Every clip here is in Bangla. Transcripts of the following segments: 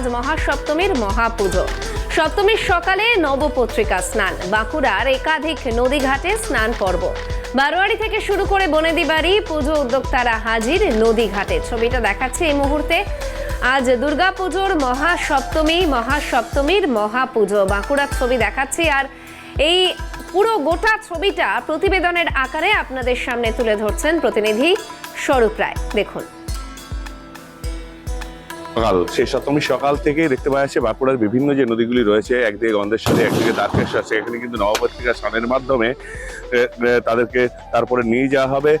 আজ মহাসপ্তমীর মহাপুজো। সপ্তমীর সকালে নবপত্রিকা স্নান। বাঁকুড়ার একাধিক নদীঘাটে স্নান পর্ব। বারোয়ারি থেকে শুরু করে বনেদি বাড়ি পুজো উদ্যোক্তারা হাজির নদীঘাটে। ছবিটা দেখাচ্ছে এই মুহূর্তে। আজ দুর্গাপুজোর মহাসপ্তমী, মহাসপ্তমীর মহাপুজো। বাঁকুড়ার ছবি দেখাচ্ছি আর এই পুরো গোটা ছবিটা প্রতিবেদনের আকারে আপনাদের সামনে তুলে ধরছেন প্রতিনিধি স্বরূপ রায়। দেখুন। সকাল। সেই সপ্তমী সকাল থেকেই দেখতে পাওয়া যাচ্ছে বাঁকুড়ার বিভিন্ন যে নদীগুলি রয়েছে, একদিকে গন্ধেশ্বরী একদিকে দ্বারকেশ্বর সেখানে কিন্তু নবপত্রিকা স্নানের মাধ্যমে তাদেরকে তারপরে নিয়ে যাওয়া হবে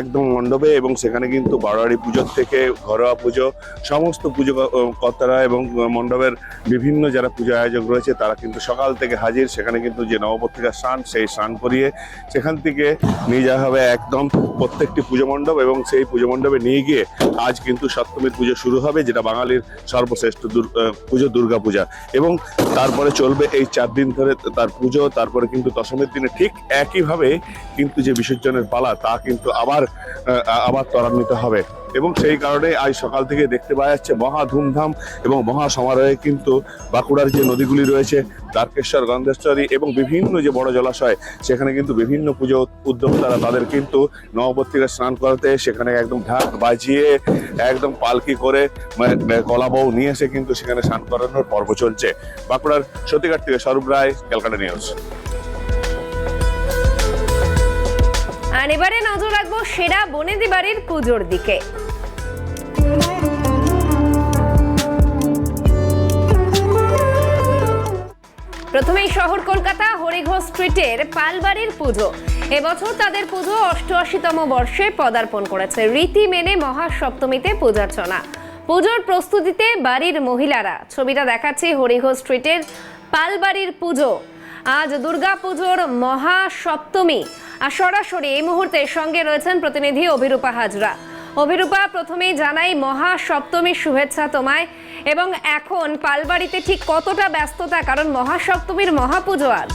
একদম মণ্ডপে এবং সেখানে কিন্তু বারোয়ারি পুজোর থেকে ঘরোয়া পুজো, সমস্ত পুজো কর্তারা এবং মণ্ডপের বিভিন্ন যারা পুজো আয়োজক রয়েছে, তারা কিন্তু সকাল থেকে হাজির। সেখানে কিন্তু যে নবপত্রিকা স্নান, সেই স্নান করিয়ে সেখান থেকে নিয়ে যাওয়া হবে একদম প্রত্যেকটি পুজো মণ্ডপ এবং সেই পুজো মণ্ডপে নিয়ে গিয়ে আজ কিন্তু সপ্তমীর পুজো শুরু হবে, যেটা বাঙালির সর্বশ্রেষ্ঠ পুজো দুর্গা পূজা এবং তারপরে চলবে এই চার দিন ধরে তার পুজো, তারপরে কিন্তু দশমীর দিনে ঠিক একইভাবে কিন্তু যে বিসর্জনের পালা, তা কিন্তু আবার আবার ত্বরান্বিত হবে। এবং সেই কারণে আজ সকাল থেকে দেখতে পাওয়া যাচ্ছে মহা ধুমধাম এবং মহা সমারোহে কিন্তু বাঁকুড়ার যে নদীগুলি রয়েছে, দ্বারকেশ্বর, গন্ধেশ্বরী এবং বিভিন্ন যে বড় জলাশয়, সেখানে কিন্তু বিভিন্ন পুজো উদ্যোক্তারা তাদের কিন্তু নবপত্রিকা স্নান করাতে সেখানে একদম ঢাক বাজিয়ে, একদম পালকি করে নিয়ে এসে কিন্তু সেখানে স্নান করানোর পর্ব চলছে। বাঁকুড়ার সত্যিকার থেকে রায়, ক্যালকাটা নিউজ। আর এবারে নজর রাখব সেরা বনেদি বাড়ির পুজোর দিকে। প্রথমেই শহর কলকাতা, হরিঘোষ স্ট্রিটের পালবাড়ির পুজো। এবছর তাদের পুজো অষ্টআশিতম বর্ষে পদার্পণ করেছে। রীতি মেনে মহাসপ্তমীতে পূজার্চনা। পুজোর প্রস্তুতিতে বাড়ির মহিলারা। ছবিটা দেখাচ্ছি হরিঘোষ স্ট্রিটের পালবাড়ির পুজো। আজ দুর্গা পুজোর মহাসপ্তমী। আর সরাসরি এই মুহূর্তে সঙ্গে রয়েছেন প্রতিনিধি অভিরূপা হাজরা। অভিরূপা প্রথমেই জানাই মহাসপ্তমীর শুভেচ্ছা তোমায়। এবং এখন পালবাড়িতে ঠিক কতটা ব্যস্ততা? কারণ মহাসপ্তমীর মহাপুজো আজ।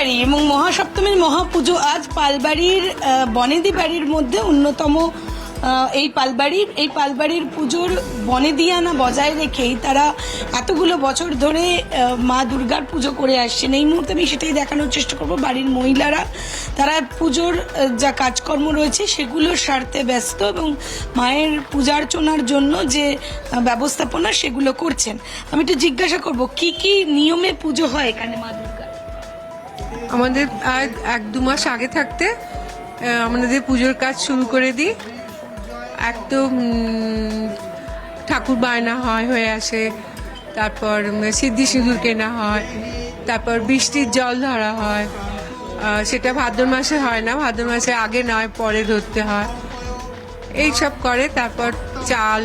একেবারেই এবং মহাসপ্তমীর মহাপুজো আজ পালবাড়ির বনেদি বাড়ির মধ্যে অন্যতম এই পালবাড়ির এই পালবাড়ির পুজোর বনেদিয়ানা বজায় রেখেই তারা এতগুলো বছর ধরে মা দুর্গার পুজো করে আসছেন। এই মুহূর্তে আমি সেটাই দেখানোর চেষ্টা করব। বাড়ির মহিলারা, তারা পুজোর যা কাজকর্ম রয়েছে সেগুলো সারতে ব্যস্ত এবং মায়ের পূজার্চনার জন্য যে ব্যবস্থাপনা সেগুলো করছেন। আমি একটু জিজ্ঞাসা করব, কি কি নিয়মে পুজো হয় এখানে মা দুর্গার? আমাদের আর এক দু মাস আগে থাকতে আমাদের পুজোর কাজ শুরু করে দিই। এক তো ঠাকুর বায়না হয়, হয়ে আসে। তারপর সিদ্ধি সিঁদুর কেনা হয়। তারপর বৃষ্টির জল ধরা হয়। সেটা ভাদ্র মাসে হয় না, ভাদ্র মাসে আগে নয়, পরে ধরতে হয়। এই সব করে, তারপর চাল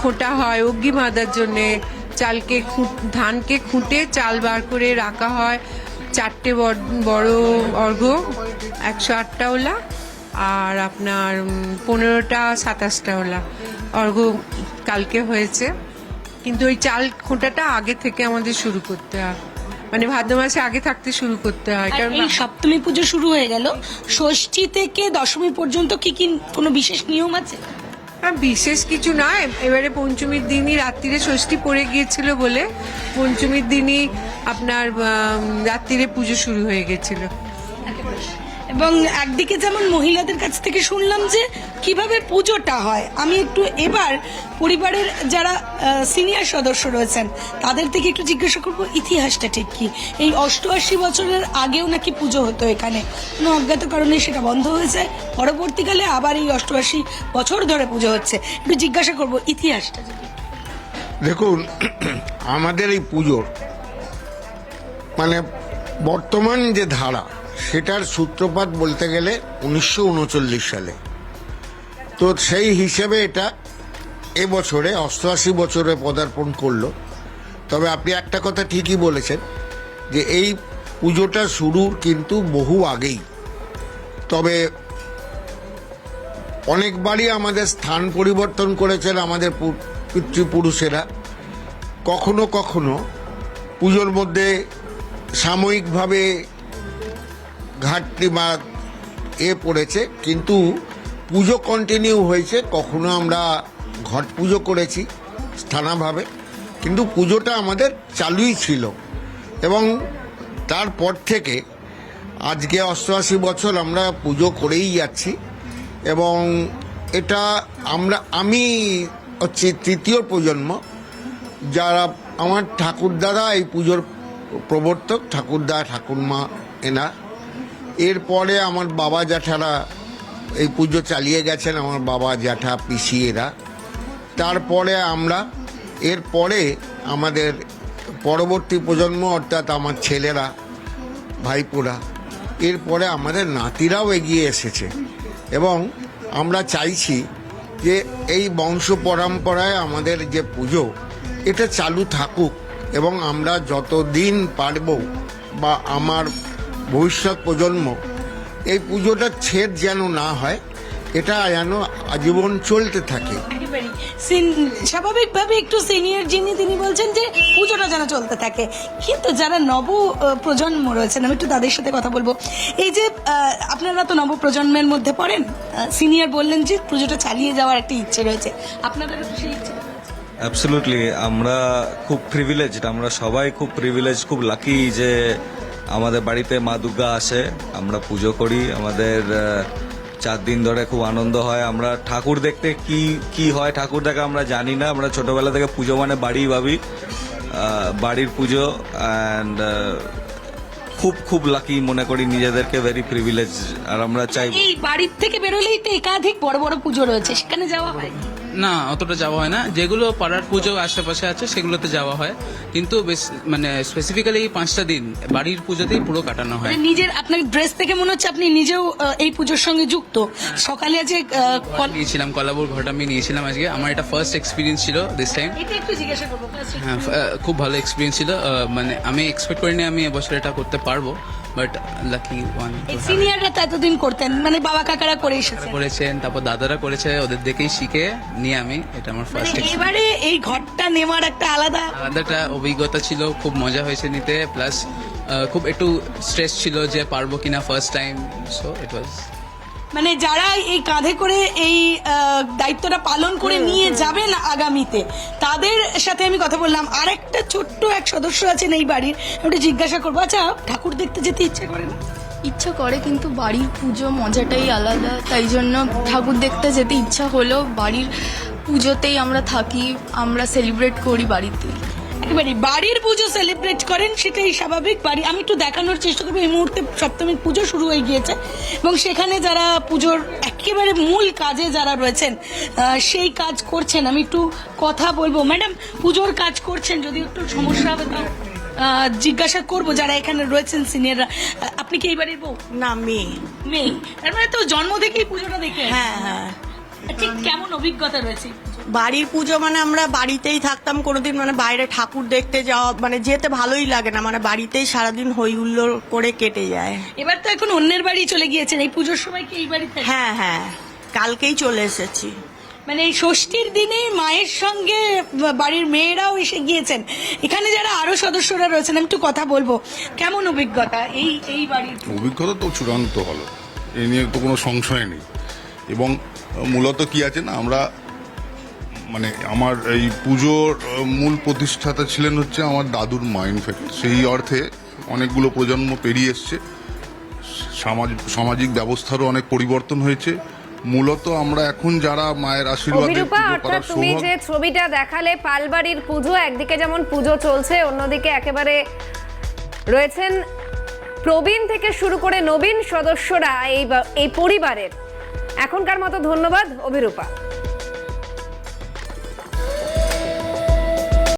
খোঁটা হয় অগ্নি বাঁধার জন্যে। চালকে ধানকে খুঁটে চাল বার করে রাখা হয়। চারটে বড়- বড় অর্ঘ একশো আটটা ওলা আর আপনার পনেরোটা সাতাশটা ওলা অর্ঘ কালকে হয়েছে। কিন্তু ওই চাল খোঁটাটা আগে থেকে আমাদের শুরু করতে হয়। মানে ভাদ্র মাসে আগে থাকতে শুরু করতে হয় কারণ এই সপ্তমী পুজো শুরু হয়ে গেল। ষষ্ঠী থেকে দশমী পর্যন্ত কি কি কোনো বিশেষ নিয়ম আছে? বিশেষ কিছু নয় এবারে পঞ্চমীর দিনই রাত্রিরে ষষ্ঠী পড়ে গিয়েছিল বলে। পঞ্চমীর দিনই আপনার রাত্রিরে পুজো শুরু হয়ে গেছিল। এবং একদিকে যেমন মহিলাদের কাছ থেকে শুনলাম যে কীভাবে পুজোটা হয়, আমি একটু এবার পরিবারের যারা সিনিয়র সদস্য রয়েছেন, তাদের থেকে একটু জিজ্ঞাসা করব, ইতিহাসটা ঠিক কি? এই অষ্টআশি বছরের আগেও নাকি পুজো হতো এখানে? কোনো অজ্ঞাত কারণে সেটা বন্ধ হয়ে যায়, পরবর্তীকালে আবার এই অষ্টআশি বছর ধরে পুজো হচ্ছে। একটু জিজ্ঞাসা করব, ইতিহাসটা দেখুন, আমাদের এই পুজোর মানে বর্তমান যে ধারা সেটার সূত্রপাত বলতে গেলে উনিশশো উনচল্লিশ সালে। তো সেই হিসেবে এটা এবছরে অষ্টআশি বছরে পদার্পণ করল। তবে আপনি একটা কথা ঠিকই বলেছেন, যে এই পুজোটা শুরুর কিন্তু বহু আগেই। তবে অনেকবারই আমাদের স্থান পরিবর্তন করেছেন আমাদের পিতৃপুরুষেরা। কখনো কখনো পুজোর মধ্যে সাময়িকভাবে ঘাটতি বা এ পড়েছে, কিন্তু পুজো কন্টিনিউ হয়েছে, কখনো আমরা ঘট পুজো করেছি স্থানাভাবে, কিন্তু পুজোটা আমাদের চালুই ছিল। এবং তারপর থেকে আজকে অষ্টআশি বছর আমরা পুজো করেই যাচ্ছি, এবং এটা আমরা, আমি হচ্ছে তৃতীয় প্রজন্ম, যারা আমার ঠাকুরদারা এই পুজোর প্রবর্তক, ঠাকুরদা, ঠাকুরমা এনা এরপরে আমার বাবা জ্যাঠারা এই পুজো চালিয়ে গেছেন, আমার বাবা জ্যাঠা, পিসি এরা। তারপরে আমরা, এরপরে আমাদের পরবর্তী প্রজন্ম, অর্থাৎ আমার ছেলেরা, ভাইপোরা, এরপরে আমাদের নাতিরাও এগিয়ে এসেছে। এবং আমরা চাইছি যে এই বংশ পরম্পরায় আমাদের যে পুজো, এটা চালু থাকুক এবং আমরা যতদিন পারব বা আমার ভবিষ্যৎ প্রজন্ম এই পুজোটা ছেদ যেন না হয় এটা যেন আজীবন চলতে থাকে। স্বাভাবিকভাবে একটু সিনিয়র যিনি তিনি বলছেন যে পুজোটা যেন চলতে থাকে। কিন্তু যারা নব প্রজন্ম রয়েছেন আমি একটু তাদের সাথে কথা বলব। এই যে আপনারা তো নব প্রজন্মের মধ্যে পড়েন সিনিয়র বললেন যে পুজোটা চালিয়ে যাওয়ার একটা ইচ্ছে রয়েছে। আপনাদের সেই ইচ্ছে? অ্যাবসলুটলি আমরা খুব প্রিভিলেজড আমরা সবাই খুব প্রিভিলেজ খুব লাকি যে আমাদের বাড়িতে মা দুর্গা আসে, আমরা পুজো করি। আমাদের চার দিন ধরে খুব আনন্দ হয়। আমরা ঠাকুর দেখতে কি কি হয় ঠাকুর দেখা আমরা জানি না। আমরা ছোটবেলা থেকে পুজো মানে বাড়ি ভাবি বাড়ির পুজো। অ্যান্ড খুব খুব লাকি মনে করি নিজেদেরকে ভেরি প্রিভিলেজ আর আমরা চাই বাড়ির থেকে বেরোলেই তো একাধিক বড় বড় পুজো রয়েছে, সেখানে যাওয়া হয়। না অতটা যাওয়া হয় না। যেগুলো পাড়ার পুজো আশেপাশে আছে সেগুলোতে যাওয়া হয়। কিন্তু বেশ- মানে স্পেসিফিক্যালি এই পাঁচটা দিন বাড়ির পুজোতেই পুরো কাটানো হয়। মানে নিজের আপনার ড্রেস থেকে মনে হচ্ছে আপনি নিজেও আহ, এই পুজোর সঙ্গে যুক্ত। সকালে যে আহ, কল- নিয়েছিলাম কলাবুর ঘট আমি নিয়েছিলাম আজকে। আমার এটা ফার্স্ট এক্সপিরিয়েন্স ছিল দিস টাইম এটা একটু জিজ্ঞাসা করব হ্যাঁ ফ- আহ, খুব ভালো এক্সপিরিয়েন্স ছিল। আহ, মানে আমি এক্সপেক্ট করিনি আমি এবছর এটা করতে পারব। বাট লাকি ওয়ান সিনিয়ররা তো এতদিন করতেন মানে বাবা কাকারা করে এসেছে। করেছেন তারপর দাদারা করেছে ওদের দেখেই শিখে নিয়ে আমি এটা আমার মানে ফার্স্ট এবারে এই ঘরটা নেওয়ার একটা আলাদা আলাদা একটা অভিজ্ঞতা ছিল খুব মজা হয়েছে নিতে প্লাস খুব একটু স্ট্রেস ছিল যে পারব কিনা first time so it was মানে যারা এই কাঁধে করে এই দায়িত্বটা পালন করে নিয়ে যাবেন আগামীতে তাদের সাথে আমি কথা বললাম। আর একটা ছোট্ট এক সদস্য আছেন এই বাড়ির একটু জিজ্ঞাসা করব। আচ্ছা ঠাকুর দেখতে যেতে ইচ্ছে করে না? ইচ্ছা করে কিন্তু বাড়ির পুজো মজাটাই আলাদা তাই জন্য ঠাকুর দেখতে যেতে ইচ্ছা হলো। বাড়ির পুজোতেই আমরা থাকি আমরা সেলিব্রেট করি বাড়িতেই। একেবারে বাড়ির পুজো সেলিব্রেট করেন সেটাই স্বাভাবিক। বাড়ি আমি একটু দেখানোর চেষ্টা করব এই মুহূর্তে সপ্তমীর পুজো শুরু হয়ে গিয়েছে। এবং সেখানে যারা পুজোর একেবারে মূল কাজে যারা রয়েছেন সেই কাজ করছেন। আমি একটু কথা বলব। ম্যাডাম পুজোর কাজ করছেন যদি একটু সমস্যা হবে তো আহ, জিজ্ঞাসা করব যারা এখানে রয়েছেন সিনিয়ররা আপনি কি এই বাড়ির বউ? না মেয়ে। মেয়ে? তার মানে তো জন্ম থেকেই পুজোটা দেখে হ্যাঁ হ্যাঁ। ঠিক কেমন অভিজ্ঞতা রয়েছে? বাড়ির পুজো মানে আমরা বাড়িতেই থাকতাম কোনোদিন মানে বাইরে ঠাকুর দেখতে যাওয়া মানে যেতে ভালোই লাগে না মানে বাড়িতেই সারাদিন হই হুল্লোড় করে কেটে যায়। এবার তো এখন অন্যের বাড়ি চলে গিয়েছেন এই পুজোর সময় কি এই বাড়িতে হ্যাঁ হ্যাঁ কালকেই চলে এসেছি। মানে এই ষষ্ঠীর দিনে মায়ের সঙ্গে বাড়ির মেয়েরাও এসে গিয়েছেন। এখানে যারা আরও সদস্যরা রয়েছেন আমি একটু কথা বলব। কেমন অভিজ্ঞতা এই এই বাড়ির? অভিজ্ঞতা তো চূড়ান্ত হলো। এ নিয়ে তো কোনো সংশয় নেই। এবং মূলত কি আছে না আমরা মানে আমার এই পুজোর মূল প্রতিষ্ঠাতা ছিলেন হচ্ছে আমার দাদুর মা ইনফ্যাক্ট সেই অর্থে অনেকগুলো প্রজন্ম পেরিয়ে এসছে। সামাজ সামাজিক ব্যবস্থারও অনেক পরিবর্তন হয়েছে। মূলত আমরা এখন যারা মায়ের আশীর্বাদে অর্থাৎ তুমি যে ছবিটা দেখালে পালবাড়ির পুজো একদিকে যেমন পুজো চলছে অন্যদিকে একেবারে রয়েছেন প্রবীণ থেকে শুরু করে নবীন সদস্যরা এই এই পরিবারের। এখনকার মতো ধন্যবাদ অভিরূপা।